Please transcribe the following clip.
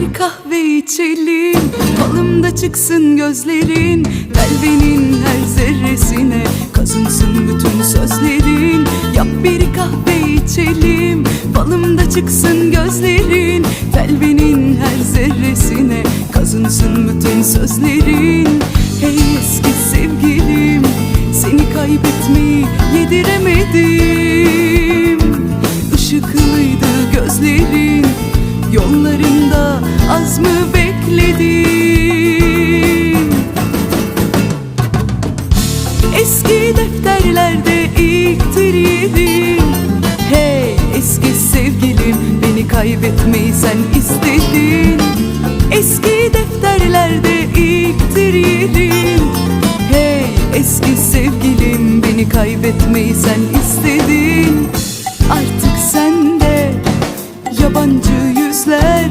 bir kahve içelim. Falımda çıksın gözlerin. Kalbinin her zerresine Kazınsın bütün sözlerin. Yap bir kahve içelim. Falımda çıksın gözlerin. Kalbinin her zerresine Kazınsın bütün sözlerin. Hey eski sevgilim Seni kaybetmeyi yediremedim başında az mı bekledim Eski defterlerde ilk teriyedim Hey eski sevgilim beni kaybetmeyi sen istedin. Eski defterlerde ilk teriyedim Hey eski sevgilim beni kaybetmeyi sen istedin. Artık sen de yabancı yüzler